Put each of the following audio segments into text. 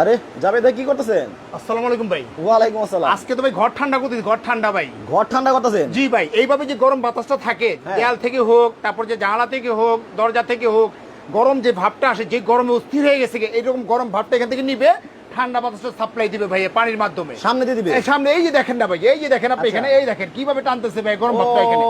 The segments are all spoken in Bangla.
আরে জাবেদ ভাই কি করতেছেন? আসসালামু আলাইকুম ভাই। ওয়ালাইকুম আসসালাম। আজকে তো ভাই ঘর ঠান্ডা করতেছি ঘর ঠান্ডা ভাই। ঘর ঠান্ডা করতেছেন? জি ভাই এইভাবে যে গরম বাতাসটা থাকে হ্যাঁ। দেয়াল থেকে হোক তারপর যে জানালা থেকে হোক দরজা থেকে হোক গরম যে ভাবটা আসে যে গরমে অস্থির হয়ে গেছে এরকম এইরকম গরম ভাবটা এখান থেকে নিবে ঠান্ডা বাতাসটা সাপ্লাই দিবে ভাই পানির মাধ্যমে সামনে দিয়ে দিবে এই সামনে এই যে দেখেন না ভাই এই যে দেখেন আপনি আচ্ছা। এখানে এই দেখেন কীভাবে টানতেছে ভাই গরম ভাবটা এখানে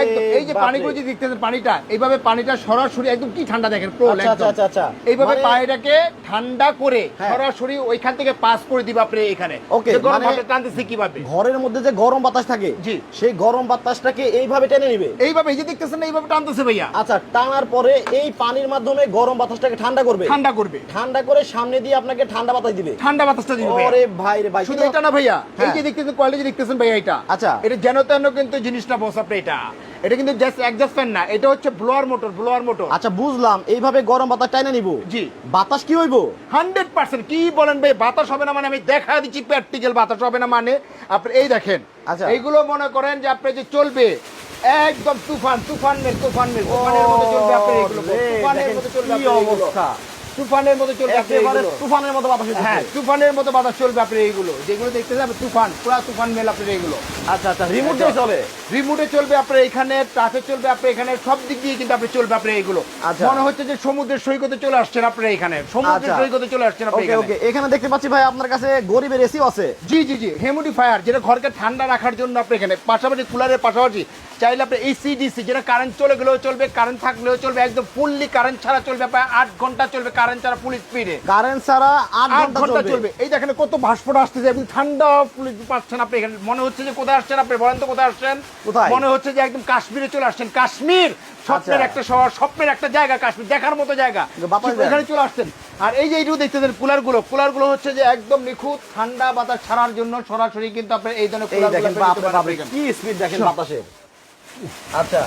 একদম এই যে। পানিগুলো যে দেখতেছেন পানিটা এইভাবে পানিটা সরাসরি একদম কি ঠান্ডা দেখেন প্রোল আচ্ছা, আচ্ছা, আচ্ছা। এইভাবে মানে- পানিটাকে ঠান্ডা করে হ্যাঁ। সরাসরি ওইখান থেকে পাস করে দিবে আপনি এখানে যে গরম মানে- ভাবটা টানতেছে কীভাবে ঘরের মধ্যে যে গরম বাতাস থাকে জি। সেই গরম বাতাসটাকে এইভাবে টেনে নিবে এইভাবে এই যে দেখতেছেন না, এইভাবে টানতেছে ভাইয়া আচ্ছা টানার পরে এই পানির মাধ্যমে গরম বাতাসটাকে ঠান্ডা করবে ঠান্ডা করবে ঠান্ডা করে সামনে দিয়ে আপনাকে ঠান্ডা বাতাস দিবে ঠান্ডা বাতাসটা দিবে। ওরে ভাই রে ভাই শুধু এটা না ভাইয়া এই হ্যাঁ। যে দেখতেছেন কোয়ালিটি দেখতেছেন ভাইয়া এটা আচ্ছা। এটা যেন তেন কিন্তু জিনিসটা বস আপনি এটা এটা কিন্তু জাস্ট অ্যাডজাস্ট ফ্যান না এটা হচ্ছে ব্লোয়ার মোটর ব্লোয়ার মোটর আচ্ছা বুঝলাম এইভাবে গরম বাতাস টাইনে নিব জি। বাতাস কি হইব হান্ড্রেড পার্সেন্ট কি বলেন ভাই বাতাস হবে না মানে আমি দেখা দিচ্ছি প্র্যাকটিক্যাল বাতাস হবে না মানে আপনি এই দেখেন আচ্ছা। এইগুলো মনে করেন যে আপনি যে চলবে একদম তুফান তুফান মেল তুফান মেল তুফানের মতো চলবে আপনার এগুলো তুফানের মতো চলবে কি অবস্থা। তুফানের মতো চলবে একেবারে তুফানের মতো বাতাস হ্যাঁ তুফানের মতো বাতাস চলবে আপনার এইগুলো। যেগুলো দেখতে যাবে তুফান পুরা তুফান মেল আপনার আচ্ছা আচ্ছা রিমোট রিমোটে চলবে আপনার এখানে টাচে চলবে আপনার এখানে সব দিক দিয়ে কিন্তু আপনি চলবে আপনার এইগুলো। আচ্ছা। মনে হচ্ছে যে সমুদ্রের সৈকতে চলে আসছেন আপনার এখানে। সমুদ্রের আচ্ছা। সৈকতে চলে আসছেন আপনি ওকে এখানে। দেখতে পাচ্ছি ভাই আপনার কাছে গরিবের এসিও আছে। জি জি জি হেমোডিফায়ার যেটা ঘরকে ঠান্ডা রাখার জন্য আপনি এখানে। পাশাপাশি কুলারের পাশাপাশি চাইলে আপনি এসি ডিসি যেটা কারেন্ট চলে গেলেও চলবে কারেন্ট থাকলেও চলবে একদম ফুললি কারেন্ট ছাড়া চলবে প্রায় আট ঘণ্টা চলবে কারেন্ট ছাড়া ফুল স্পিডে কারেন্ট ছাড়া আট আট ঘণ্টা চলবে। এই দেখেন কত আসতেছে ঠান্ডা পাচ্ছেন আপনি এখানে। মনে হচ্ছে যে কোথায় আসছেন আপনি? বলেন তো কোথায় আসছেন? মনে হচ্ছে যে একদম কাশ্মীরে চলে আসছেন। কাশ্মীর স্বপ্নের আচ্ছা। একটা শহর স্বপ্নের একটা জায়গা কাশ্মীর দেখার মতো জায়গা। এখানে চলে আসছেন। আর এই যে এইটুকু দেখতেছেন কুলারগুলো কুলারগুলো হচ্ছে যে একদম নিখুঁত ঠান্ডা বাতাস ছাড়ার জন্য সরাসরি কিন্তু আপনি এই ধরনের এই কুলার দেখেন কি স্পিড দেখেন। বাতাসের। আচ্ছা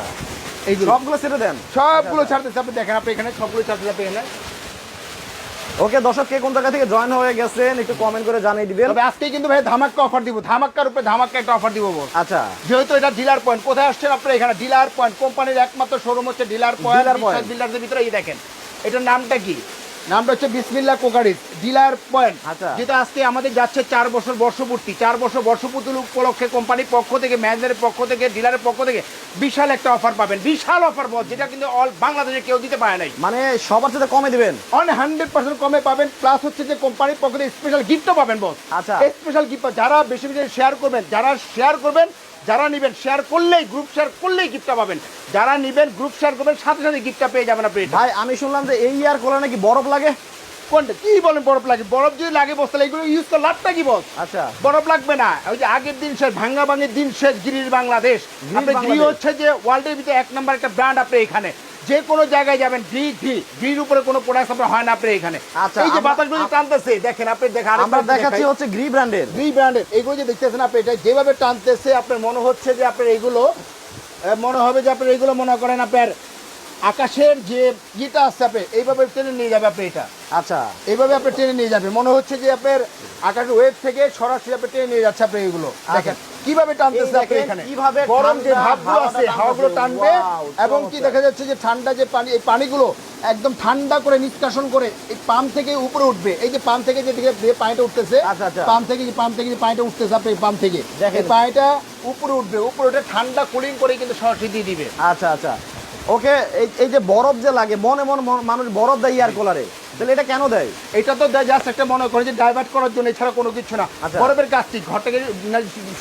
এইগুলো সবগুলো ছেড়ে দেন। সবগুলো ছাড়তেছে। আপনি দেখেন আপনি এখানে সবগুলো ছাড়তেছে আপনি এখানে। ওকে দর্শক কে কোন জায়গা থেকে জয়েন হয়ে গেছেন একটু কমেন্ট করে জানিয়ে দিবেন। তবে আজকে কিন্তু ভাই ধামাক্কা অফার দিব। ধামাক্কার উপরে ধামাক্কা একটা অফার দিব আচ্ছা। যেহেতু এটা ডিলার পয়েন্ট কোথায় আসছেন আপনারা এখানে? ডিলার পয়েন্ট কোম্পানির একমাত্র শোরুম হচ্ছে ডিলার পয়েন্ট। ডিলারদের ভিতরে। এই দেখেন এটার নামটা কি? নামটা হচ্ছে বিসমিল্লা কোকারিস ডিলার পয়েন্ট। আচ্ছা। যেটা আজকে আমাদের যাচ্ছে চার বছর বর্ষপূর্তি। চার বছর বর্ষপূর্তি উপলক্ষে কোম্পানির পক্ষ থেকে ম্যানেজারের পক্ষ থেকে ডিলারের পক্ষ থেকে বিশাল একটা অফার পাবেন। বিশাল অফার বল যেটা কিন্তু অল বাংলাদেশে কেউ দিতে পারে নাই। মানে সবার সাথে কমে দিবেন? অন হান্ড্রেড পার্সেন্ট কমে পাবেন প্লাস হচ্ছে যে কোম্পানির পক্ষ থেকে স্পেশাল গিফটও পাবেন বস। আচ্ছা। স্পেশাল গিফট যারা বেশি বেশি শেয়ার করবেন যারা শেয়ার করবেন যারা নেবেন শেয়ার করলেই গ্রুপ শেয়ার করলেই গিফটটা পাবেন। যারা নেবেন গ্রুপ শেয়ার করবেন সাথে সাথে গিফটটা পেয়ে যাবেন আপনি। ভাই, আমি শুনলাম যে এই ইয়ার কোলা নাকি বরফ লাগে। কোনটা? কি বলেন বরফ লাগে? বরফ যদি লাগে বস তাহলে এগুলো ইউজ করে লাভটা কি বস? আচ্ছা। বরফ লাগবে না। ওই যে আগের দিন শেষ ভাঙ্গা ভাঙের দিন শেষ গিরির বাংলাদেশ। আপনি গ্রি হচ্ছে যে ওয়ার্ল্ডের ভিতরে এক নম্বর একটা ব্র্যান্ড আপনি এখানে। যে কোনো জায়গায় যাবেন গ্রি ঘি গ্রির উপরে কোনো প্রোডাক্ট আপনার হয় না আপনি এখানে। আচ্ছা, এই যে বাতাসগুলো টানতেছে দেখেন আপনি দেখেন আমরা দেখাচ্ছি হচ্ছে গ্রি ব্র্যান্ডের গ্রি ব্র্যান্ডের এইগুলো যে দেখতেছেন আপনি এটা যেভাবে টানতেছে আপনার মনে হচ্ছে যে আপনার এগুলো মনে হবে যে আপনার এগুলো মনে করেন আপনার আকাশের যে ইটা আসছে আপনি এইভাবে টেনে নিয়ে যাবে আপনি এটা। আচ্ছা এইভাবে আপনি টেনে নিয়ে যাবে মনে হচ্ছে যে আপনার আকাশের ওয়েব থেকে সরাসরি আপনি টেনে নিয়ে যাচ্ছে আপনি এগুলো। দেখেন কীভাবে টানতেছে আপনি এখানে? কীভাবে গরম যে ভাবগুলো আছে হাওয়াগুলো টানবে এবং কি দেখা যাচ্ছে যে ঠান্ডা যে পানি এই পানিগুলো একদম ঠান্ডা করে নিষ্কাশন করে এই পাম্প থেকে উপরে উঠবে। এই যে পাম্প থেকে যে পানিটা উঠতেছে আচ্ছা, আচ্ছা। পাম্প থেকে যে পাম্প থেকে যে পানিটা উঠতেছে আপনি এই পাম্প থেকে দেখেন। এই পানিটা উপরে উঠবে। উপরে উঠে ঠান্ডা কুলিং করে কিন্তু সরাসরি দিয়ে দিবে। আচ্ছা আচ্ছা। ওকে এই যে বরফ যে লাগে মনে মনে মন- মানুষ বরফ দেয় ইয়ার কোলারে তাহলে এটা কেন দেয়? এটা তো দেয় জাস্ট একটা মনে করে যে ডাইভার্ট করার জন্য এছাড়া কোনো কিছু না। আচ্ছা। বরফের কাজটি ঘরটাকে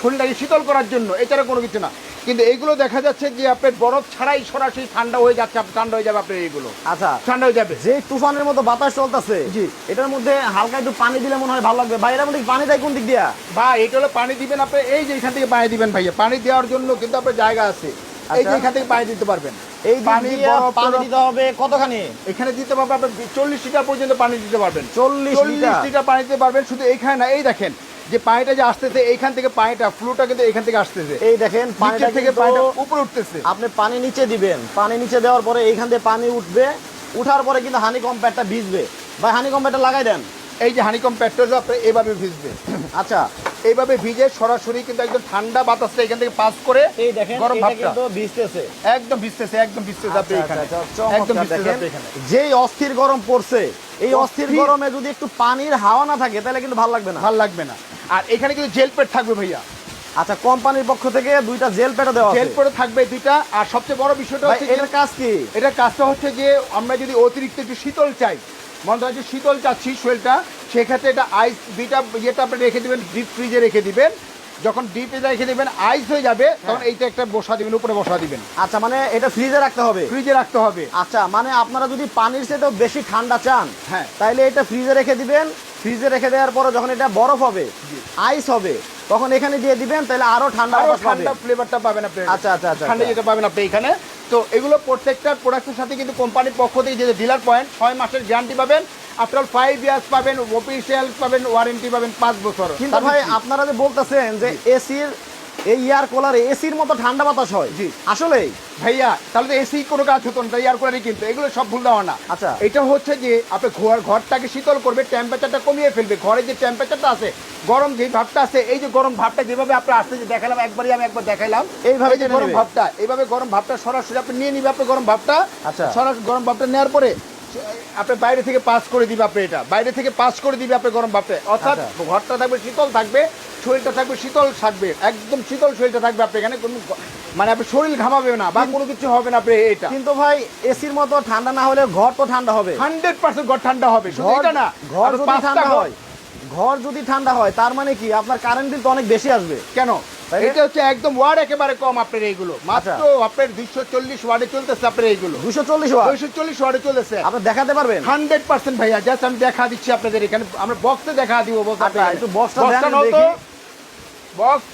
শরীরটাকে শীতল করার জন্য এছাড়া কোনো কিছু না। কিন্তু এইগুলো দেখা যাচ্ছে যে আপনার বরফ ছাড়াই সরাসরি ঠান্ডা হয়ে যাচ্ছে ঠান্ডা হয়ে যাবে আপনার এইগুলো। আচ্ছা। ঠান্ডা হয়ে যাবে। যে তুফানের মতো বাতাস চলতেছে জি। এটার মধ্যে হালকা একটু পানি দিলে মনে হয় ভালো লাগবে। ভাই এটার মধ্যে পানি দেয় কোন দিক দিয়া? বা এটা হলো পানি দিবেন আপনি এই যে এখান থেকে পানি দিবেন ভাইয়া পানি দেওয়ার জন্য কিন্তু আপনার জায়গা আছে। এই যে আচ্ছা। এখান থেকে পানি দিতে পারবেন। এই পানি পানি দিতে হবে কতখানি? এখানে দিতে পারবেন আপনি চল্লিশ লিটার পর্যন্ত পানি দিতে পারবেন। চল্লিশ লিটার। লিটার পানি দিতে পারবেন শুধু এইখানে না এই দেখেন যে পানিটা যে আসতেছে এইখান থেকে পানিটা ফ্লুটা কিন্তু এখান থেকে আসতেছে। এই দেখেন পানিটা থেকে পানিটা উপরে উঠতেছে। আপনি পানি নিচে দিবেন। পানি নিচে দেওয়ার পরে এইখান থেকে পানি উঠবে। উঠার পরে কিন্তু হানি কম্প্যাটটা ভিজবে। ভাই হানি কম্প্যাটটা লাগাই দেন। এই যে হানিকম পেট্রোল আপনি এভাবে ভিজবে। আচ্ছা এইভাবে ভিজে সরাসরি কিন্তু একদম ঠান্ডা বাতাসটা এখান থেকে পাস করে এই দেখেন গরম ভাবটা। ভিজতেছে। একদম ভিজতেছে একদম ভিজতেছে আপনি আচ্ছা, এখানে। আচ্ছা, আচ্ছা, একদম ভিজতেছে আপনি এখানে। যেই অস্থির গরম পড়ছে এই অস্থির গরমে যদি একটু পানির হাওয়া না থাকে তাহলে কিন্তু ভালো লাগবে না। ভালো লাগবে না। আর এখানে কিন্তু জেল পেট থাকবে ভাইয়া। আচ্ছা কোম্পানির পক্ষ থেকে দুইটা জেল প্যাডও দেওয়া জেল পেটে থাকবে দুইটা। আর সবচেয়ে বড় বিষয়টা হচ্ছে এটার কাজ কি? এটার কাজটা হচ্ছে যে আমরা যদি অতিরিক্ত একটু শীতল চাই মনে হয় যে শীতল চাচ্ছি শরীরটা সেক্ষেত্রে এটা আইস বিটা ইয়েটা আপনি রেখে দেবেন ডিপ ফ্রিজে রেখে দিবেন। যখন ডিপে রেখে দেবেন আইস হয়ে যাবে তখন এইটা একটা বসা দিবেন উপরে বসা দিবেন। আচ্ছা মানে এটা ফ্রিজে রাখতে হবে? ফ্রিজে রাখতে হবে। আচ্ছা মানে আপনারা যদি পানির সেটা বেশি ঠান্ডা চান হ্যাঁ। তাহলে এটা ফ্রিজে রেখে দিবেন ফ্রিজে রেখে দেওয়ার পরে যখন এটা বরফ হবে আইস হবে তখন এখানে দিয়ে দিবেন তাহলে আরও ঠান্ডা ঠান্ডা ফ্লেভারটা পাবেন আপনি। আচ্ছা, আচ্ছা, আচ্ছা, ঠান্ডা আচ্ছা। যেটা পাবেন আপনি এখানে। তো এগুলো প্রত্যেকটা প্রোডাক্টের সাথে কিন্তু কোম্পানির পক্ষ থেকে যে ডিলার পয়েন্ট ছয় মাসের গ্যারান্টি পাবেন। আফটার ফাইভ ইয়ার্স পাবেন অফিসিয়াল পাবেন ওয়ারেন্টি পাবেন পাঁচ বছর। কিন্তু ভাই আপনারা যে বলতেছেন যে এসির এই এয়ার কুলারে এসির মতো ঠান্ডা বাতাস হয়। জি। আসলেই? ভাইয়া তাহলে তো এসি কোনো কাজ হতো না এয়ার কুলারই কিন্তু। এগুলো সব ভুল দেওয়া না। আচ্ছা। এটা হচ্ছে যে আপনি ঘর ঘরটাকে শীতল করবে টেম্পারেচারটা কমিয়ে ফেলবে। ঘরে যে টেম্পারেচারটা আছে গরম যে ভাবটা আছে এই যে গরম ভাবটা যেভাবে আপনি আসতে যে দেখালাম একবারই আমি একবার দেখাইলাম এইভাবে যে গরম ভাবটা এইভাবে গরম ভাবটা সরাসরি আপনি নিয়ে নিবে আপনি গরম ভাবটা। আচ্ছা। সরাসরি গরম ভাবটা নেওয়ার পরে আপনি বাইরে থেকে পাস করে দিবে আপনি এটা। বাইরে থেকে পাস করে দিবে আপনি গরম ভাবটা। অর্থাৎ আচ্ছা। ঘরটা থাকবে শীতল থাকবে শরীরটা থাকবে শীতল থাকবে একদম শীতল শরীরটা থাকবে আপনি এখানে কোনো মানে আপনি শরীর ঘামাবে না বা কোনো কিছু হবে না আপনি এটা। কিন্তু ভাই এসির মতো ঠান্ডা না হলে ঘর তো ঠান্ডা হবে। হান্ড্রেড পার্সেন্ট ঘর ঠান্ডা হবে শুধু এটা না ঘর যদি ঠান্ডা হয় ঘর যদি ঠান্ডা হয় তার মানে কি? আপনার কারেন্ট বিল তো অনেক বেশি আসবে। কেন? এটা হচ্ছে একদম ওয়ার্ড একেবারে কম আপনার এইগুলো। মাত্র আচ্ছা। আপনার দুইশো চল্লিশ ওয়ার্ডে চলতেছে আপনার এইগুলো। দুশো চল্লিশ ওয়াট দুইশো চল্লিশ ওয়ার্ডে চলতেছে। আপনি দেখাতে পারবেন? হান্ড্রেড পার্সেন্ট ভাইয়া জাস্ট আমি দেখা দিচ্ছি আপনাদের এখানে। আমরা বক্সে দেখা দিব বক্স আচ্ছা, একটু দেখি। বক্স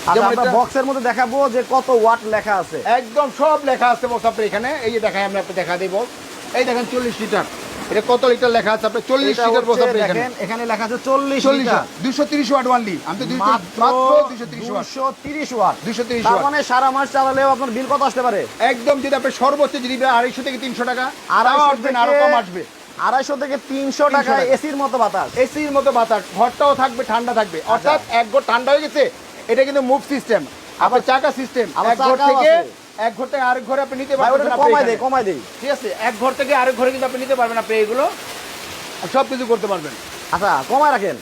আচ্ছা যেমন আমরা এটা- বক্সের মধ্যে দেখাবো যে কত ওয়াট লেখা আছে। একদম সব লেখা আছে বক্স আপনার এখানে। এই যে দেখাই আমরা দেখা দিই বক্স এই দেখেন চল্লিশ লিটার এটা কত লিটার লেখা আছে? আপনার চল্লিশ লিটার বক্স হচ্ছে দেখেন এখানে লেখা আছে চল্লিশ চল্লিশ দুশো তিরিশ ওয়াট ওয়ানলি আমি তো দুইশো- মাত্র মাত্র দুশো তিরিশ ওয়াট দুশো তিরিশ ওয়াট 230 তার ওয়াট। মানে সারা মাস চালালেও আপনার বিল কত আসতে পারে? একদম যদি আপনি সর্বোচ্চ যদি আড়াইশো থেকে তিনশো টাকা আড়াইশো আড়াইশো আসবে না আরও কম আসবে। আড়াইশো থেকে তিনশো টাকা। এসির মতো বাতাস। এসির মতো বাতাস ঘরটাও থাকবে ঠান্ডা থাকবে। আচ্ছা। অর্থাৎ এক ঘর ঠান্ডা হয়ে গেছে এটা কিন্তু মুভ সিস্টেম। আবার চাকা সিস্টেম এক ঘর থেকে। এক ঘর থেকে আরেক ঘরে আপনি নিতে পারবেন কমাই দেয় কমাই দেয় ঠিক আছে এক ঘর থেকে আরেক ঘরে কিন্তু আপনি নিতে পারবেন আপনি এগুলো। সব কিছু করতে পারবেন। আচ্ছা কমায় রাখেন।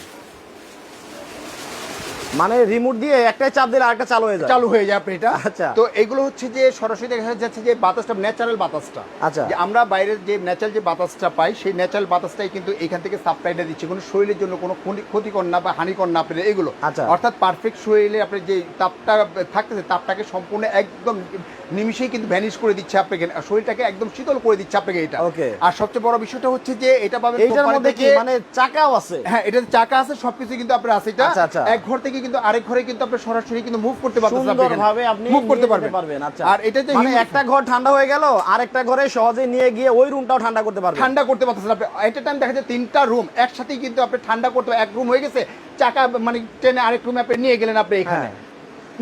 মানে রিমোট দিয়ে একটাই চাপ দিলে আরেকটা চালু হয়ে যায়। চালু হয়ে যায় আপনি এটা। আচ্ছা। তো এগুলো হচ্ছে যে সরাসরি দেখা যাচ্ছে যে বাতাসটা ন্যাচারাল বাতাসটা। আচ্ছা। যে আমরা বাইরের যে ন্যাচারাল যে বাতাসটা পাই সেই ন্যাচারাল বাতাসটাই কিন্তু এখান থেকে সাপ্লাইটা দিচ্ছে। কোনো শরীরের জন্য কোনো ক্ষতি- ক্ষতিকর না বা হানিকর না আপনার এগুলো। আচ্ছা। অর্থাৎ পারফেক্ট শরীরে আপনার যে তাপটা থাকতেছে তাপটাকে সম্পূর্ণ একদম নিমিশেই কিন্তু ভ্যানিশ করে দিচ্ছে আপনাকে। শরীরটাকে একদম শীতল করে দিচ্ছে আপনাকে এটা। ওকে। আর সবচেয়ে বড় বিষয়টা হচ্ছে যে এটা পাবেন এইটার মধ্যে কি মানে চাকাও আছে? হ্যাঁ এটা চাকা আছে সবকিছু কিন্তু আপনার আছে। এটা আচ্ছা, আচ্ছা। এক ঘর থেকে কিন্তু আরেক ঘরে কিন্তু আপনি সরাসরি কিন্তু মুভ করতে পারবেন সুন্দরভাবে আপনি মুভ করতে পারবেন। আচ্ছা। আর এটা যে মানে একটা ঘর ঠান্ডা হয়ে গেল আরেকটা ঘরে সহজে নিয়ে গিয়ে ওই রুমটাও ঠান্ডা করতে পারবেন। ঠান্ডা করতে পারতেছেন আপনি। এট টাইম দেখা যায় তিনটা রুম একসাথেই কিন্তু আপনি ঠান্ডা করতে এক রুম হয়ে গেছে চাকা মানে ট্রেনে আরেক রুমে আপনি নিয়ে গেলেন আপনি এখানে। হ্যাঁ।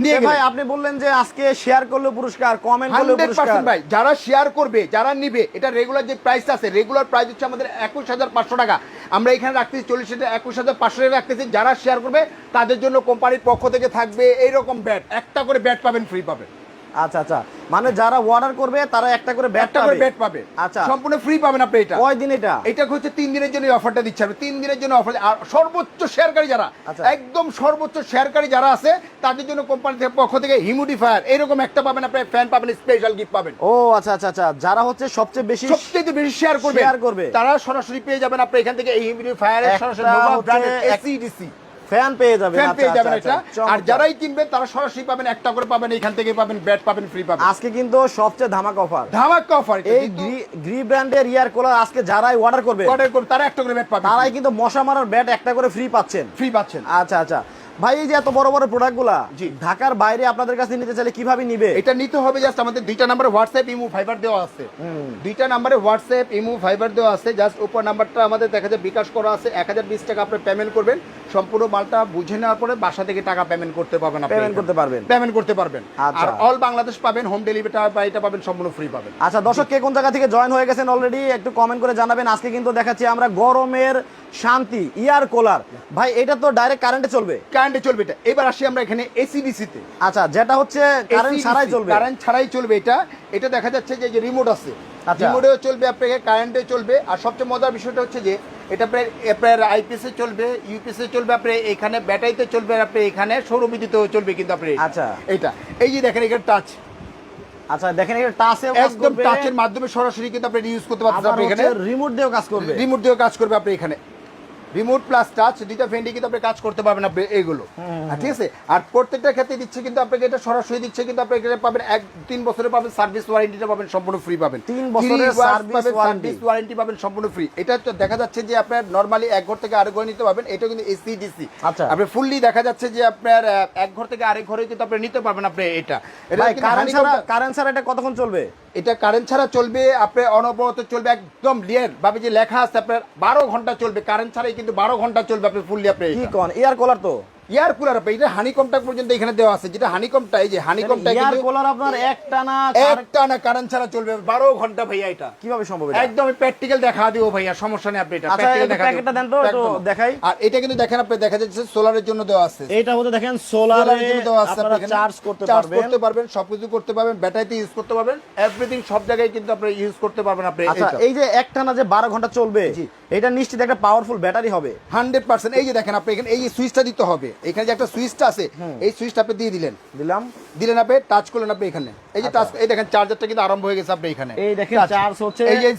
নিয়ে ভাই আপনি বললেন যে আজকে শেয়ার করলে পুরস্কার কমেন্ট করলে পুরস্কার। ভাই যারা শেয়ার করবে যারা নিবে এটা রেগুলার যে প্রাইস আছে রেগুলার প্রাইস হচ্ছে আমাদের একুশ হাজার পাঁচশো টাকা। আমরা এখানে রাখতেছি চল্লিশ হাজার একুশ হাজার পাঁচশো টাকা রাখতেছি যারা শেয়ার করবে তাদের জন্য কোম্পানির পক্ষ থেকে থাকবে এইরকম ব্যাট একটা করে ব্যাট পাবেন ফ্রি পাবেন। আচ্ছা আচ্ছা। মানে যারা অর্ডার করবে তারা একটা করে ব্যাট করে ব্যাট পাবে। আচ্ছা। সম্পূর্ণ ফ্রি পাবেন আপনি এটা। কয় দিন এটা? এটা হচ্ছে তিন দিনের জন্য অফারটা দিচ্ছে। আমি তিন দিনের জন্য অফার আর সর্বোচ্চ শেয়ারকারী যারা আচ্ছা। একদম সর্বোচ্চ শেয়ারকারী যারা আছে তাদের জন্য কোম্পানি থেকে পক্ষ থেকে হিউমিডিফায়ার এরকম একটা পাবেন আপনি ফ্যান পাবেন স্পেশাল গিফট পাবেন। ও আচ্ছা আচ্ছা আচ্ছা। যারা হচ্ছে সবচেয়ে বেশি সবচেয়ে বেশি শেয়ার করবে Share করবে। তারা সরাসরি পেয়ে যাবেন আপনি এখান থেকে এই হিউমিডিফায়ারের সরাসরি নোভা ব্র্যান্ডের এসিডিসি ফ্যান পেয়ে যাবেন। ফ্যান আচ্ছা, পেয়ে যাবেন আচ্ছা, এটা। আচ্ছা, আর যারাই কিনবেন তারা সরাসরি পাবেন একটা করে পাবেন এখান থেকে পাবেন ব্যাট পাবেন ফ্রি পাবেন। আজকে কিন্তু সবচেয়ে ধামাকা অফার ধামাকা অফার এই গ্রি গ্রি ব্র্যান্ডের ইয়ার কুলার আজকে যারাই অর্ডার করবে অর্ডার করবে তারা একটা করে ব্যাট পাবে তারাই কিন্তু মশা মারার ব্যাট একটা করে ফ্রি পাচ্ছেন। ফ্রি পাচ্ছেন। আচ্ছা আচ্ছা। ভাই এই যে এত বড় বড় প্রোডাক্টগুলা। ঢাকার বাইরে আপনাদের কাছে নিতে চাইলে কীভাবে নিবে? এটা নিতে হবে জাস্ট আমাদের দুইটা নাম্বারে হোয়াটসঅ্যাপ ইমো ফাইবার দেওয়া আছে। দুইটা নাম্বারে হোয়াটসঅ্যাপ ইমো ফাইবার দেওয়া আছে। জাস্ট উপর নাম্বারটা আমাদের দেখা যায় বিকাশ করা আছে। এক হাজার বিশ টাকা আপনি পেমেন্ট করবেন। সম্পূর্ণ মালটা বুঝে নেওয়ার পরে বাসা থেকে টাকা পেমেন্ট করতে পারবেন আপনি পেমেন্ট করতে পারবেন। পেমেন্ট করতে পারবেন। আচ্ছা। আর অল বাংলাদেশ পাবেন হোম ডেলিভারি বা এটা পাবেন সম্পূর্ণ ফ্রি পাবেন। আচ্ছা দর্শক কে কোন জায়গা থেকে জয়েন হয়ে গেছেন অলরেডি একটু কমেন্ট করে জানাবেন। আজকে কিন্তু দেখাচ্ছি আমরা গরমের শান্তি ইয়ার কোলার। ভাই এটা তো ডাইরেক্ট কারেন্টে চলবে। কারেন্টে চলবে এটা। এবার আসি আমরা এখানে এসিডিসি তে আচ্ছা যেটা হচ্ছে কারেন্ট ছাড়াই চলবে। কারেন্ট ছাড়াই চলবে এটা। এটা দেখা যাচ্ছে যে যে রিমোট আছে। আচ্ছা। রিমোটেও চলবে আপনাকে কারেন্টে চলবে। আর সবচেয়ে মজার বিষয়টা হচ্ছে যে এটা আপনার আইপিএসে চলবে ইউপিএসে চলবে আপনি এখানে ব্যাটারিতে চলবে আর আপনি এখানে সৌর বিদ্যুতেও চলবে কিন্তু আপনি। আচ্ছা। এটা। এই যে দেখেন এখানে টাচ আচ্ছা দেখেন এটা কাজ একদম টাচের মাধ্যমে সরাসরি কিন্তু আপনি ইউজ করতে পারছেন আপনি এখানে। রিমোট দিয়েও কাজ করবে। রিমোট দিয়েও কাজ করবে আপনি এখানে। রিমোট প্লাস টাচ দুইটা ফ্রেন্ডে কিন্তু আপনি কাজ করতে পারবেন আপনি এইগুলো আর ঠিক আছে? আর প্রত্যেকটা ক্ষেত্রে দিচ্ছে কিন্তু আপনাকে এটা সরাসরি দিচ্ছে কিন্তু আপনি এখানে পাবেন এক তিন বছরে পাবেন সার্ভিস ওয়ারেন্টিটা পাবেন সম্পূর্ণ ফ্রি পাবেন। তিন বছরের। সার্ভিস ওয়ারেন্টি পাবেন সম্পূর্ণ ফ্রি এটা তো দেখা যাচ্ছে যে আপনার নরমালি এক ঘর থেকে আরেক ঘরে নিতে পারবেন এটা কিন্তু এসি ডিসি আচ্ছা। আপনি ফুললি দেখা যাচ্ছে যে আপনার এক ঘর থেকে আরেক ঘরে কিন্তু আপনি নিতে পারবেন আপনি এটা। এটা কারেন্ট ছাড়া কারেন্ট ছাড়া এটা কতক্ষণ চলবে? এটা কারেন্ট ছাড়া চলবে আপনি অনবরত চলবে একদম লিয়ার ভাবে যে লেখা আছে আপনার বারো ঘণ্টা চলবে। কারেন্ট ছাড়াই কিন্তু বারো ঘণ্টা চলবে আপনি ফুললি আপনি কি কন? এয়ার কলার তো। ইয়ার কুলার আপনি এটা হানিকমটা পর্যন্ত এখানে দেওয়া আছে। যেটা হানিকমটা এই যে হানিকমটা কিন্তু কোলার আপনার একটা না একটা না কারেন্ট ছাড়া চলবে। বারো ঘণ্টা ভাইয়া এটা। কীভাবে সম্ভব এটা? একদম প্র্যাকটিক্যাল দেখা দিব ভাইয়া সমস্যা নেই আপনি এটা। আচ্ছা, practical একটু দেখা প্যাকেটটা দেন তো, একটু দেখাই। আর এটা কিন্তু দেখেন আপনি দেখা যাচ্ছে সোলারের জন্য দেওয়া আছে। এইটা হচ্ছে দেখেন সোলারের জন্য দেওয়া আছে আপনি চার্জ করতে চার্জ করতে পারবেন সবকিছু করতে পারবেন ব্যাটারিতে ইউজ করতে পারবেন। এভরিথিং সব জায়গায় কিন্তু আপনি ইউজ করতে পারবেন আপনি আচ্ছা এই যে একটা না যে বারো ঘণ্টা চলবে এটা নিশ্চিত একটা পাওয়ারফুল ব্যাটারি হবে। হান্ড্রেড পার্সেন্ট এই যে দেখেন আপনি এখানে এই যে সুইচটা দিতে হবে। এখানে যে একটা সুইচটা আছে এই সুইচটা আপনি দিয়ে দিলেন। দিলাম। দিলেন আপনি টাচ করলেন আপনি এখানে। এই যে টাচ এই দেখেন চার্জারটা কিন্তু আরম্ভ হয়ে গেছে আপনি এখানে। আচ্ছা। এই দেখেন চার্জ হচ্ছে এই যে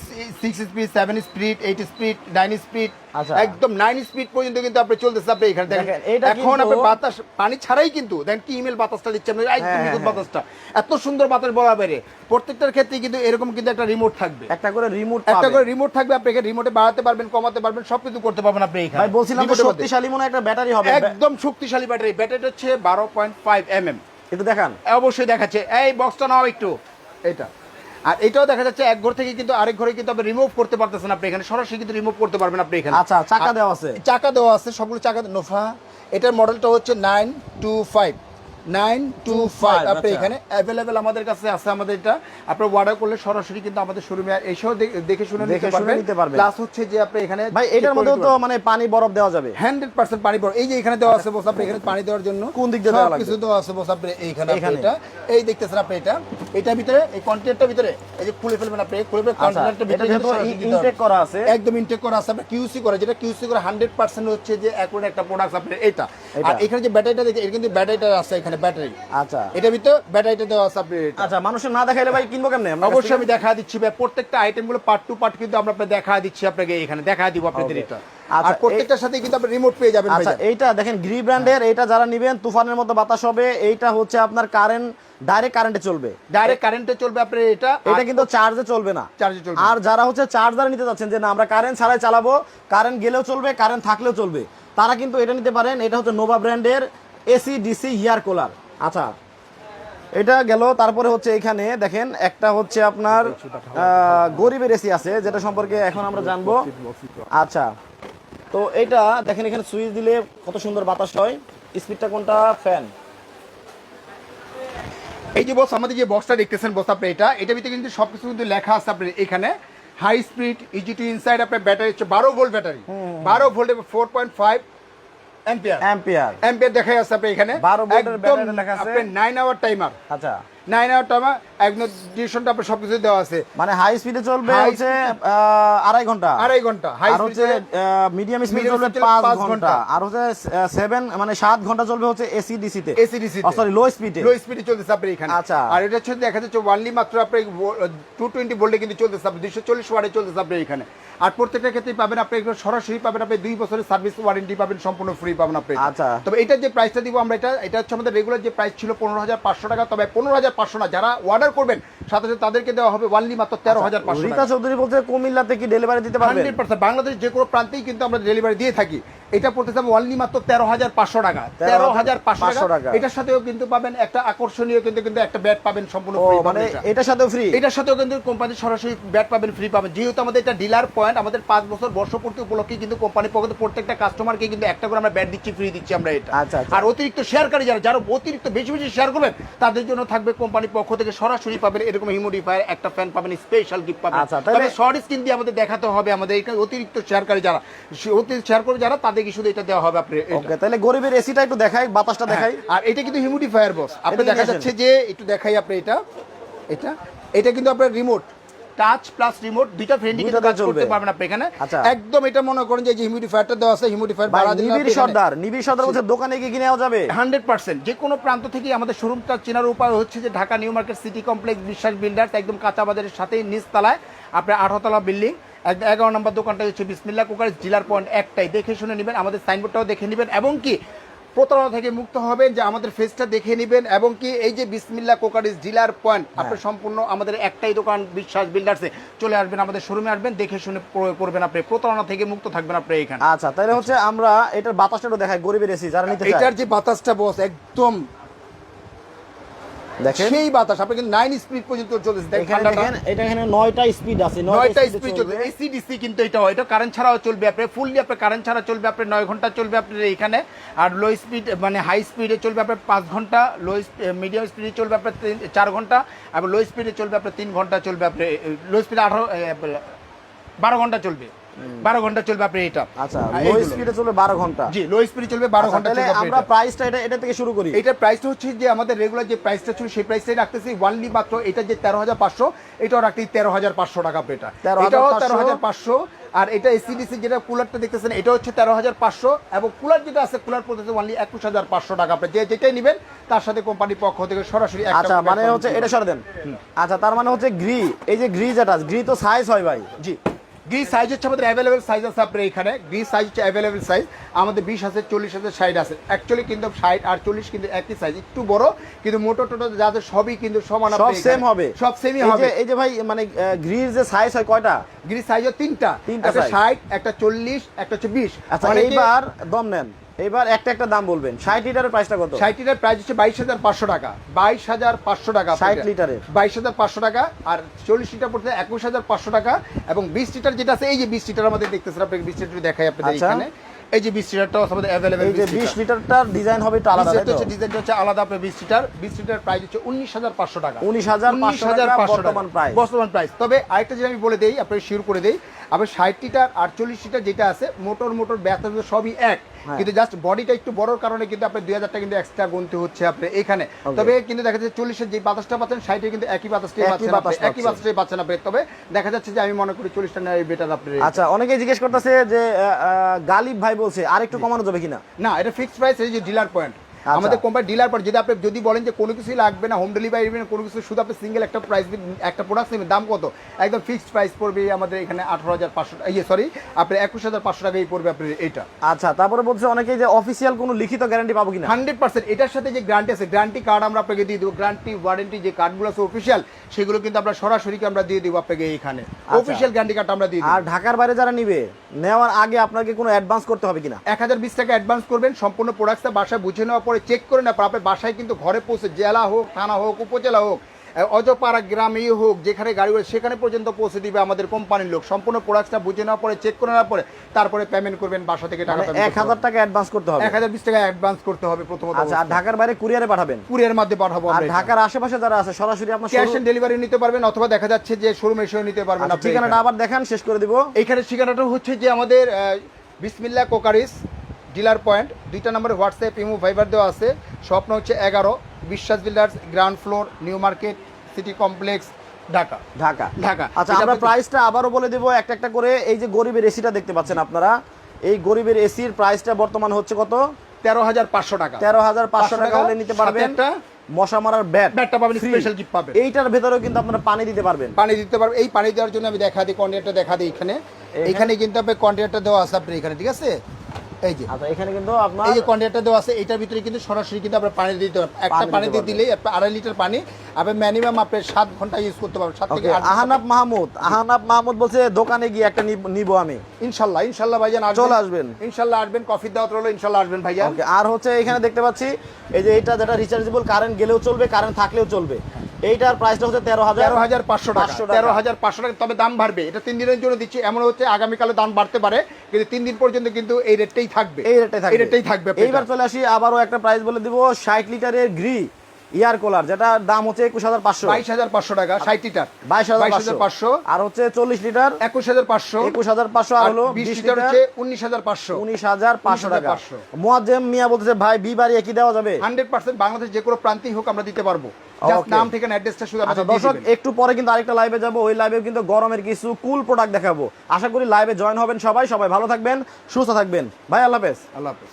6 স্পিড 7 স্পিড 8 স্পিড 9 স্পিড আচ্ছা। একদম নাইন স্পিড পর্যন্ত কিন্তু আপনি চলতেছে আপনি এখানে দেখেন। এখন আপনি বাতাস পানি ছাড়াই কিন্তু দেখেন কি ইমেল বাতাসটা দিচ্ছে আপনি একদম হ্যাঁ, নিখুঁত হ্যাঁ। বাতাসটা। এত সুন্দর বাতাস বলা বাইরে। প্রত্যেকটার ক্ষেত্রে কিন্তু এরকম কিন্তু একটা রিমোট থাকবে। একটা করে রিমোট একটা করে রিমোট থাকবে আপনি এখানে রিমোটে বাড়াতে পারবেন কমাতে পারবেন সবকিছু করতে পারবেন আপনি এখানে। ভাই বলছিলাম। শক্তিশালী মনে হয় একটা ব্যাটারি হবে। একদম শক্তিশালী ব্যাটারি। ব্যাটারিটা হচ্ছে বারো পয়েন্ট ফাইভ এম এম একটু দেখান। অবশ্যই দেখাচ্ছে। এই বক্সটা নাও একটু। এটা আর এটাও দেখা যাচ্ছে এক ঘর থেকে কিন্তু আরেক ঘরে কিন্তু আপনি রিমুভ করতে পারতেছেন আপনি এখানে। সরাসরি কিন্তু রিমুভ করতে পারবেন আপনি এখানে। আচ্ছা চাকা দেওয়া আছে। চাকা দেওয়া আছে সবগুলো চাকা নোফা এটার মডেলটা হচ্ছে nine two five nine two five. আপনি আচ্ছা। এখানে অ্যাভেলেবেল আমাদের কাছে আছে আমাদের এটা। আপনার অর্ডার করলে সরাসরি কিন্তু আমাদের শোরুমে এসেও দেখে শুনে দেখে শুনে নিতে পারবেন। প্লাস হচ্ছে যে আপনি এখানে ভাই এটার মধ্যে তো মানে পানি বরফ দেওয়া যাবে। হান্ড্রেড পার্সেন্ট পানি পড়ে এই যে এখানে দেওয়া আছে বস আপনি এখানে পানি দেওয়ার জন্য। কোন দিক দিয়ে দেওয়া কিছু দেওয়া আছে বস আপনি এইখানে এটা। এই দেখতেছেন আপনি এটা। এটার ভিতরে এই কন্টেনারটার ভিতরে এই যে খুলে ফেলবেন আপনি খুলে ফেলে আচ্ছা কন্টেনারটার ভিতরে দিতে হবে। ইনটেক করা আছে। একদম ইনটেক করা আছে। আপনার কিউসি করে যেটা কিউসি করে হান্ড্রেড পার্সেন্ট হচ্ছে যে এখন একটা প্রোডাক্ট আপনার এটা। এটা। আর এখানে যে ব্যাটারিটা দেখে এটা কিন্তু ব্যাটারিটা আছে এখানে ব্যাটারি। আচ্ছা। ভিতরে ব্যাটারিটা দেওয়া আছে আপনি এটা। আচ্ছা মানুষের না দেখাইলে ভাই কিনবো কেমনে? অবশ্যই আমি দেখা দিচ্ছি ভাই প্রত্যেকটা আইটেমগুলো পার্ট টু পার্ট কিন্তু আমরা দেখা দিচ্ছি আপনাকে এখানে দেখা দিব আপনাদের এটা। আচ্ছা, আর প্রত্যেকটার সাথে কিন্তু আপনি রিমোট পেয়ে যাবেন আচ্ছা এইটা দেখেন গ্রি ব্র্যান্ডের এইটা যারা নিবেন তুফানের মতো বাতাস হবে এইটা হচ্ছে আপনার কারেন্ট ডাইরেক্ট কারেন্টে চলবে। ডাইরেক্ট কারেন্টে চলবে আপনার এটা এটা কিন্তু চার্জে চলবে না। চার্জে চলবে আর যারা হচ্ছে চার্জার নিতে যাচ্ছেন যে না আমরা কারেন্ট ছাড়াই চালাবো কারেন্ট গেলেও চলবে কারেন্ট থাকলেও চলবে তারা কিন্তু এটা নিতে পারেন। এটা হচ্ছে নোভা ব্র্যান্ডের এসি ডিসি ইয়ার কুলার আচ্ছা এটা গেল তারপরে হচ্ছে এখানে দেখেন একটা হচ্ছে আপনার গরিবের এসি আছে যেটা সম্পর্কে এখন আমরা জানব। আচ্ছা তো এটা দেখেন এখানে সুইচ দিলে কত সুন্দর বাতাস হয়। স্পিডটা কোনটা? ফ্যান এই যে বস আমাদের যে বক্সটা দেখতেছেন বস আপনি এটা এটা ভিতরে কিন্তু সবকিছু কিন্তু লেখা আছে আপনার এখানে। High speed easy to inside আপনার ব্যাটারি হচ্ছে বারো ভোল্ট ব্যাটারি বারো volt four point five ampere ampere ampere দেখাই আছে আপনি এখানে। 12 ভোল্টের ব্যাটারি লেখা আছে। আপনি 9 আওয়ার টাইমার আচ্ছা। 9 আওয়ার টাইমার একদম ডিউরেশনটা আপনার সবকিছু দেওয়া আছে। মানে হাই স্পিডে চলবে হচ্ছে আড়াই ঘণ্টা। আড়াই ঘণ্টা। হাই আর হচ্ছে মিডিয়াম স্পিড চলবে ঘণ্টা। আর হচ্ছে মানে ঘণ্টা চলবে হচ্ছে এসি ডিসি তে। এসি ডিসি সরি লো স্পিডে লো স্পিডে চলতেছে এখানে। আচ্ছা। আর এটা হচ্ছে দেখা যাচ্ছে ওয়ানলি মাত্র ভোল্টে কিন্তু চলতেছে চলতেছে এখানে। আর প্রত্যেকটা ক্ষেত্রে পাবেন আপনি এগুলো সরাসরি পাবেন আপনি দুই বছরের সার্ভিস ওয়ারেন্টি পাবেন সম্পূর্ণ ফ্রি পাবেন আপনি আচ্ছা। তবে এটার যে প্রাইসটা দিব আমরা এটা এটা হচ্ছে আমাদের রেগুলার যে প্রাইস ছিল পনেরো হাজার পাঁচশো টাকা তবে পনেরো হাজার পাঁচশো না যারা অর্ডার করবেন। সাথে সাথে তাদেরকে দেওয়া হবে ওয়ানলি মাত্র তেরো হাজার পাঁচশো রীতা চৌধুরী বলছে কুমিল্লাতে কি ডেলিভারি দিতে পারবেন? Hundred percent. বাংলাদেশ যে কোনো প্রান্তেই কিন্তু আমরা ডেলিভারি দিয়ে থাকি। এটা পড়তে পড়তেছে ওয়ানলি মাত্র তেরো হাজার পাঁচশো টাকা। তেরো হাজার পাঁচশো টাকা। এটার সাথেও কিন্তু পাবেন একটা আকর্ষণীয় কিন্তু কিন্তু একটা ব্যাট পাবেন সম্পূর্ণ মানে এটার সাথেও ফ্রি এটার সাথেও কিন্তু কোম্পানি সরাসরি ব্যাট পাবেন ফ্রি পাবেন। যেহেতু আমাদের এটা ডিলার পয়েন্ট আমাদের পাঁচ বছর বর্ষপূর্তি উপলক্ষে কিন্তু কোম্পানির পক্ষ থেকে প্রত্যেকটা কাস্টমারকে কিন্তু একটা করে আমরা ব্যাট দিচ্ছি ফ্রি দিচ্ছি আমরা এটা। আচ্ছা, আচ্ছা। আর অতিরিক্ত শেয়ারকারী যারা যারা অতিরিক্ত বেশি বেশি শেয়ার করবেন তাদের জন্য থাকবে কোম্পানির পক্ষ থেকে সরাসরি সরাসরি পাবেন এরকম হিউমিডিফায়ার একটা ফ্যান পাবেন স্পেশাল গিফট পাবেন। আচ্ছা, তবে শর্ট স্ক্রিন দিয়ে আমাদের দেখাতে হবে আমাদের অতিরিক্ত শেয়ারকারী যারা অতিরিক্ত শেয়ার করে যারা তাদেরকে শুধু এটা দেওয়া হবে আপনি। ওকে তাহলে গরিবের এসিটা একটু দেখাই বাতাসটা দেখাই। হ্যাঁ, আর এটা কিন্তু হিউমিডিফায়ার বস আপনি দেখা যাচ্ছে যে একটু দেখাই আপনি এটা। এটা এটা কিন্তু আপনার রিমোট টাচ প্লাস রিমোট দুইটা ফ্রেন্ডই কিন্তু কাজ করতে। পারবেন আপনি এখানে। আচ্ছা। একদম এটা মনে করেন যে হিউমিডিফায়ারটা দেওয়া আছে হিউমিডিফায়ার ভাই বাড়া দিলে নিবিড় সর্দার নিবিড় সর্দার বলছে দোকানে গিয়ে কিনে নেওয়া যাবে। হান্ড্রেড পার্সেন্ট যে কোনো প্রান্ত থেকে আমাদের শোরুমটা চেনার উপায় হচ্ছে যে Dhaka new market city complex Biswas builders একদম কাঁচা বাজারের সাথেই নিচতলায় আপনার আঠারোতলা বিল্ডিং। এগারো নম্বর দোকানটা হচ্ছে বিসমিল্লা কুকার জিলার পয়েন্ট একটাই। দেখে শুনে নেবেন আমাদের সাইনবোর্ডটাও দেখে নেবেন। এবং কি প্রতারণা থেকে মুক্ত হবেন যে আমাদের ফেসটা দেখে নেবেন এবং কি এই যে বিসমিল্লা কোকারিস ডিলার পয়েন্ট আপনি সম্পূর্ণ আমাদের একটাই দোকান বিশ্বাস বিল্ডার্সে চলে আসবেন আমাদের শোরুমে আসবেন দেখে শুনে করবেন আপনি। প্রতারণা থেকে মুক্ত থাকবেন আপনি এখানে। আচ্ছা তাহলে হচ্ছে আমরা এটার বাতাসটা দেখাই গরিবের এসি যারা নিতে এটার যে বাতাসটা বস একদম দেখেন। সেই বাতাস আপনি কিন্তু নাইন স্পিড পর্যন্ত চলেছে দেখেন দেখেন এটা এখানে নয়টা স্পিড আছে নয়টা স্পিড চলবে। এসি ডিসি কিন্তু এটা হয় এটা কারেন্ট ছাড়াও চলবে আপনার ফুললি আপনার কারেন্ট ছাড়া চলবে আপনার নয় ঘণ্টা চলবে আপনার এখানে। আর লো স্পিড মানে হাই স্পিডে চলবে আপনার পাঁচ ঘণ্টা লো মিডিয়াম স্পিডে চলবে আপনার তিন- চার ঘণ্টা আর লো স্পিডে চলবে আপনার তিন ঘণ্টা চলবে আপনার লো স্পিডে আঠারো এ, বারো ঘণ্টা চলবে। বারো ঘণ্টা চলবে আপনার এটা আচ্ছা লো স্পিডে চলবে বারো ঘণ্টা। জি লো স্পিডে চলবে বারো আচ্ছা, ঘণ্টা চলবে আমরা প্রাইসটা এটা এটা থেকে শুরু করি। এটার প্রাইসটা হচ্ছে যে আমাদের রেগুলার যে প্রাইসটা ছিল সেই প্রাইসটাই রাখতেছি ওয়ানলি মাত্র এটা যে তেরো হাজার পাঁচশো এটাও রাখতেছি তেরো হাজার পাঁচশো টাকা আপনি এটা 13,500 এটাও তেরো হাজার পাঁচশো আর এটা এসিডিসি যেটা কুলারটা দেখতেছেন এটা হচ্ছে তেরো হাজার পাঁচশো এবং কুলার যেটা আছে কুলার পড়তেছে ওনলি একুশ হাজার পাঁচশো টাকা আপনি যে যেটাই নেবেন তার সাথে কোম্পানির পক্ষ থেকে সরাসরি আচ্ছা মানে হচ্ছে এটা সরে দেন। আচ্ছা তার মানে হচ্ছে গ্রি এই যে গ্রি যেটা গ্রি তো সাইজ হয় ভাই। জি। গ্রি সাইজ হচ্ছে আমাদের অ্যাভেলেবেল সাইজ আছে আপনার এখানে। গ্রি সাইজ হচ্ছে অ্যাভেলেবেল সাইজ আমাদের বিশ আছে চল্লিশ আছে সাইড আছে। অ্যাকচুয়ালি কিন্তু ষাট আর চল্লিশ কিন্তু একই সাইজ একটু বড় কিন্তু মোটো টোটো যাদের সবই কিন্তু সমান সব সেম হবে। সব সেমই হবে। এই যে ভাই মানে গ্রির যে সাইজ হয় কয়টা? গ্রি সাইজ তিনটা। তিনটা। ষাট একটা চল্লিশ একটা হচ্ছে বিশ। আচ্ছা এইবার দম নেন। এইবার একটা একটা দাম বলবেন। ষাট লিটারের প্রাইসটা কত? ষাট লিটার প্রাইস হচ্ছে বাইশ হাজার পাঁচশো টাকা। বাইশ হাজার পাঁচশো টাকা 60 লিটারের। বাইশ হাজার পাঁচশো টাকা আর চল্লিশ লিটার পড়তে একুশ হাজার পাঁচশো টাকা এবং বিশ লিটার যেটা আছে এই যে বিশ লিটার আমাদের দেখতেছেন আপনাকে বিশ লিটার দেখাই আপনাদের আচ্ছা। এখানে। এই যে বিশ লিটারটাও আমাদের অ্যাভেলেবেল এই যে বিশ লিটারটার ডিজাইন হবে একটু আলাদা তো? ডিজাইনটা হচ্ছে আলাদা আপনার বিশ লিটার। বিশ লিটার প্রাইস হচ্ছে উনিশ হাজার পাঁচশো টাকা। 19,500 টাকা 19,500 বর্তমান price। বর্তমান প্রাইস তবে আরেকটা যেটা আমি বলে দেই আপনাকে শিওর করে দেই আবার ষাটটিটা চল্লিশ যেটা আছে মোটর মোটর ব্যথা সবই এক। হ্যাঁ। কিন্তু জাস্ট বডিটা একটু বড়র কারণে কিন্তু আপনার দুই হাজার টাকা কিন্তু এক্সট্রা গুনতে হচ্ছে আপনি এখানে। তবে কিন্তু দেখা যাচ্ছে চল্লিশের যে বাতাসটা পাচ্ছেন ষাটের কিন্তু একই বাতাসটাই পাচ্ছেন একই। বাতাসটাই পাচ্ছেন আপনি। তবে দেখা যাচ্ছে যে আমি মনে করি চল্লিশটা নেওয়াই বেটার আপনি আচ্ছা অনেকেই জিজ্ঞেস করতেছে যে গালিব ভাই বলছে আর একটু কমানো যাবে কিনা? না এটা ফিক্সড প্রাইস এই যে ডিলার পয়েন্ট। আমাদের কোম্পানি ডিলার পয়েন্ট যদি আপনি যদি বলেন যে কোনো কিছুই লাগবে না হোম ডেলিভারি কোনো কিছু শুধু আপনি সিঙ্গেল একটা প্রাইস একটা প্রোডাক্ট নেবেন দাম কত? একদম ফিক্সড প্রাইস পড়বে আমাদের এখানে আঠারো হাজার পাঁচশো ইয়ে সরি আপনার একুশ হাজার পাঁচশো টাকাই পড়বে আপনার এটা। আচ্ছা তারপরে বলছে অনেকেই যে অফিসিয়াল কোনো লিখিত গ্যারান্টি পাবো কিনা? হান্ড্রেড পার্সেন্ট এটার সাথে যে গ্যারান্টি আছে গ্যারান্টি কার্ড আমরা আপনাকে দিয়ে দেবো। গ্যারান্টি ওয়ারেন্টি যে কার্ডগুলো আছে অফিসিয়াল সেগুলো কিন্তু আমরা সরাসরি আমরা দিয়ে দেবো আপনাকে এইখানে। অফিসিয়াল গ্যারান্টি কার্ড আমরা দিয়ে দিই আর ঢাকার বাইরে যারা নিবে নেওয়ার আগে আপনাকে কোনো অ্যাডভান্স করতে হবে কিনা? এক হাজার বিশ টাকা অ্যাডভান্স করবেন সম্পূর্ণ প্রোডাক্টটা বাসায় বুঝে নেওয়ার পরে চেক করে পর আপনার বাসায় কিন্তু ঘরে পৌঁছে জেলা হোক থানা হোক উপজেলা হোক অজপাড়া গ্রামেই হোক যেখানে গাড়ি হয় সেখানে পর্যন্ত পৌঁছে দিবে আমাদের কোম্পানির লোক। সম্পূর্ণ প্রোডাক্টটা বুঝে নেওয়ার পরে চেক করে নেওয়ার পরে তারপরে পেমেন্ট করবেন বাসা থেকে টাকা মানে এক হাজার টাকা অ্যাডভান্স করতে হবে? এক হাজার বিশ টাকা অ্যাডভান্স করতে হবে প্রথমত আচ্ছা আর ঢাকার বাইরে কুরিয়ারে পাঠাবেন? কুরিয়ার মাধ্যমে পাঠাবো আর ঢাকার আশেপাশে যারা আছে সরাসরি আপনার ক্যাশ অন ডেলিভারি নিতে পারবেন অথবা দেখা যাচ্ছে যে শোরুম এসেও নিতে পারবেন আচ্ছা, ঠিকানাটা আবার দেখান শেষ করে দিব। এখানে ঠিকানাটা হচ্ছে যে আমাদের বিসমিল্লা কোকারিস ডিলার পয়েন্ট। দুইটা নম্বরে হোয়াটসঅ্যাপ ইমো ভাইবার দেওয়া আছে। স্বপ্ন হচ্ছে এগারো Biswas builders ground floor new market city complex Dhaka. Dhaka. Dhaka. আচ্ছা আমরা প্রাইসটা আবারও বলে দেবো একটা একটা করে। এই যে গরিবের এসিটা দেখতে পাচ্ছেন আপনারা। এই গরিবের এসির প্রাইসটা বর্তমান হচ্ছে কত? তেরো হাজার পাঁচশো টাকা। তেরো হাজার পাঁচশো টাকা হলে নিতে পারবেন। একটা মশা মারার ব্যাট। ব্যাটটা পাবেন স্পেশাল গিফট পাবেন। এইটার ভেতরেও কিন্তু আপনারা পানি দিতে পারবেন। পানি দিতে পারবেন। এই পানি দেওয়ার জন্য আমি দেখা দিই কন্টেনারটা দেখা দিই এখানে। এখানে? কিন্তু আপনি কন্টেনারটা দেওয়া আছে আপনার এখানে ঠিক আছে? এই যে। আচ্ছা এখানে কিন্তু আপনার এই যে কন্টেনারটা দেওয়া আছে এটার ভিতরে কিন্তু সরাসরি কিন্তু আপনার পানি দিতে পারবেন একটা পানি দিয়ে দিলেই আড়াই লিটার পানি আপনি মিনিমাম আপনি সাত ঘণ্টা ইউজ করতে পারবেন সাত থেকে। আহানাব মাহমুদ আহানাব মাহমুদ বলছে দোকানে গিয়ে একটা নিব- আমি। ইনশাল্লাহ ইনশাল্লাহ ভাইজান চলে আসবেন। ইনশাল্লাহ আসবেন কফির দাওয়াত রইল ইনশাল্লাহ আসবেন ভাইজান। আর হচ্ছে এখানে দেখতে পাচ্ছি এই যে এটা যেটা রিচার্জেবল কারেন্ট গেলেও চলবে কারেন্ট থাকলেও চলবে। এইটার প্রাইসটা হচ্ছে তেরো হাজার তেরো হাজার পাঁচশো টাকা। তেরো হাজার পাঁচশো টাকা। তবে দাম বাড়বে। এটা তিন দিনের জন্য দিচ্ছি। এমন হচ্ছে আগামীকালে দাম বাড়তে পারে। কিন্তু তিন দিন পর্যন্ত কিন্তু এই রেটটাই থাকবে। এই রেটটাই থাকবে। এই রেটটাই থাকবে এইবার চলে আসি আবারও একটা প্রাইস বলে দিব। ষাট লিটারের গ্রি ইয়ার কুলার যেটা দাম হচ্ছে একুশ হাজার পাঁচশো। বাইশ হাজার পাঁচশো টাকা ষাট লিটার। বাইশ হাজার পাঁচশো। আর হচ্ছে চল্লিশ লিটার। একুশ হাজার পাঁচশো। একুশ হাজার পাঁচশো আর হলো বিশ লিটার হচ্ছে উনিশ হাজার পাঁচশো। উনিশ হাজার পাঁচশো টাকা। মোয়াজ্জেম মিয়া বলতেছে ভাই বি দেওয়া যাবে? হান্ড্রেড পার্সেন্ট বাংলাদেশ যে কোনো প্রান্তেই হোক আমরা দিতে পারব. নাম ঠিকানা অ্যাড্রেসটা শুধু আচ্ছা দর্শক একটু পরে কিন্তু আরেকটা লাইভে যাব। ওই লাইভে কিন্তু গরমের কিছু কুল প্রোডাক্ট দেখাবো। আশা করি লাইভে জয়েন হবেন সবাই। সবাই ভালো থাকবেন সুস্থ থাকবেন। ভাই আল্লাহ হাফেজ। আল্লাহ হাফেজ।